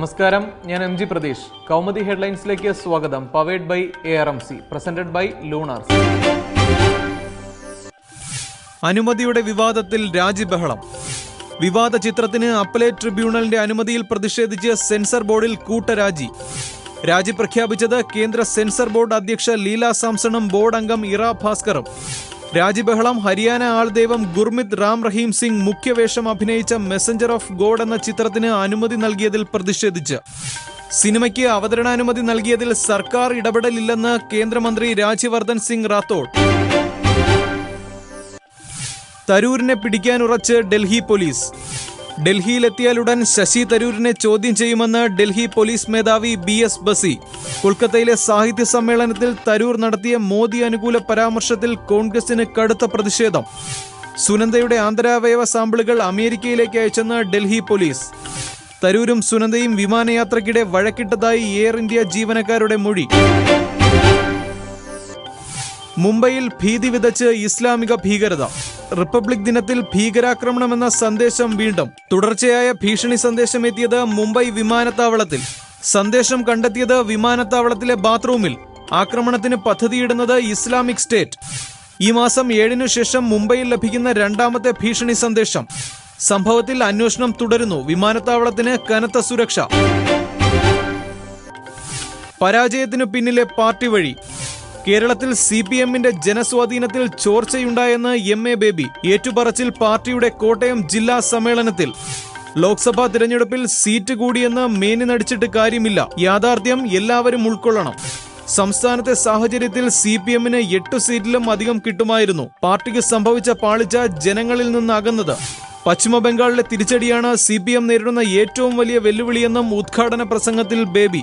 നമസ്കാരം. ഞാൻ M G Pratheesh. Kaumudi ഹെഡ്ലൈൻസിലേക്ക് സ്വാഗതം. Powered by A R M C presented by Lunar അനുമതിയുടെ വിവാദത്തിൽ രാജിബഹളം വിവാദ ചിത്രത്തിന് അപ്പലേറ്റ് ട്രിബ്യൂണലിന്റെ അനുമതിയിൽ പ്രതിഷേധിച്ച് സെൻസർ ബോർഡിൽ കൂട്ടരാജി. രാജി പ്രഖ്യാപിച്ചത് കേന്ദ്ര സെൻസർ ബോർഡ് അധ്യക്ഷ ലീല സാംസണും ബോർഡ് അംഗം ഇറ ഭാസ്കറും. രാജ്യബഹളം ഹരിയാന ആൾദൈവം ഗുർമിത് റാം റഹീം സിംഗ് മുഖ്യവേഷം അഭിനയിച്ച മെസഞ്ചർ ഓഫ് ഗോഡ് എന്ന ചിത്രത്തിന് അനുമതി നൽകിയതിൽ പ്രതിഷേധിച്ച്. സിനിമയ്ക്ക് അവതരണാനുമതി നൽകിയതിൽ സർക്കാർ ഇടപെടലില്ലെന്ന് കേന്ദ്രമന്ത്രി രാജ്യവർദ്ധൻ സിംഗ് റാത്തോഡ്. തരൂരിനെ പിടിക്കാനുറച്ച് ഡൽഹി പോലീസ്. ഡൽഹിയിലെത്തിയാലുടൻ ശശി തരൂരിനെ ചോദ്യം ചെയ്യുമെന്ന് ഡൽഹി പോലീസ് മേധാവി ബി എസ് ബസി. കൊൽക്കത്തയിലെ സാഹിത്യ സമ്മേളനത്തിൽ തരൂർ നടത്തിയ മോദി അനുകൂല പരാമർശത്തിൽ കോൺഗ്രസിന് കടുത്ത പ്രതിഷേധം. സുനന്ദയുടെ ആന്തരാവയവ സാമ്പിളുകൾ അമേരിക്കയിലേക്ക് അയച്ചെന്ന് ഡൽഹി പോലീസ്. തരൂരും സുനന്ദയും വിമാനയാത്രയ്ക്കിടെ വഴക്കിട്ടതായി എയർ ഇന്ത്യ ജീവനക്കാരുടെ മൊഴി. മുംബൈയിൽ ഭീതി വിതച്ച് ഇസ്ലാമിക ഭീകരത. റിപ്പബ്ലിക് ദിനത്തിൽ ഭീകരാക്രമണമെന്ന സന്ദേശം വീണ്ടും. തുടർച്ചയായ ഭീഷണി സന്ദേശം എത്തിയത് മുംബൈ വിമാനത്താവളത്തിൽ. സന്ദേശം കണ്ടെത്തിയത് വിമാനത്താവളത്തിലെ ബാത്റൂമിൽ. ആക്രമണത്തിന് പദ്ധതിയിടുന്നത് ഇസ്ലാമിക് സ്റ്റേറ്റ്. ഈ മാസം ഏഴിനു ശേഷം മുംബൈയിൽ ലഭിക്കുന്ന രണ്ടാമത്തെ ഭീഷണി സന്ദേശം. സംഭവത്തിൽ അന്വേഷണം തുടരുന്നു. വിമാനത്താവളത്തിന് കനത്ത സുരക്ഷ. പരാജയത്തിനു പിന്നിലെ പാർട്ടി വഴി. കേരളത്തിൽ സി പി എമ്മിന്റെ ജനസ്വാധീനത്തിൽ ചോർച്ചയുണ്ടായെന്ന് എം എ ബേബി ഏറ്റുപറച്ചിൽ പാർട്ടിയുടെ കോട്ടയം ജില്ലാ സമ്മേളനത്തിൽ. ലോക്സഭാ തിരഞ്ഞെടുപ്പിൽ സീറ്റ് കൂടിയെന്ന് മേനി നടിച്ചിട്ട് കാര്യമില്ല. യാഥാർത്ഥ്യം എല്ലാവരും ഉൾക്കൊള്ളണം. സംസ്ഥാനത്തെ സാഹചര്യത്തിൽ സി പി എമ്മിന് എട്ട് സീറ്റിലും അധികം കിട്ടുമായിരുന്നു. പാർട്ടിക്ക് സംഭവിച്ച പാളിച്ച ജനങ്ങളിൽ നിന്ന് അകന്നത് പശ്ചിമ ബംഗാളിലെ തിരിച്ചടിയാണ് സി പി എം നേരിടുന്ന ഏറ്റവും വലിയ വെല്ലുവിളിയെന്നും ഉദ്ഘാടന പ്രസംഗത്തിൽ Baby.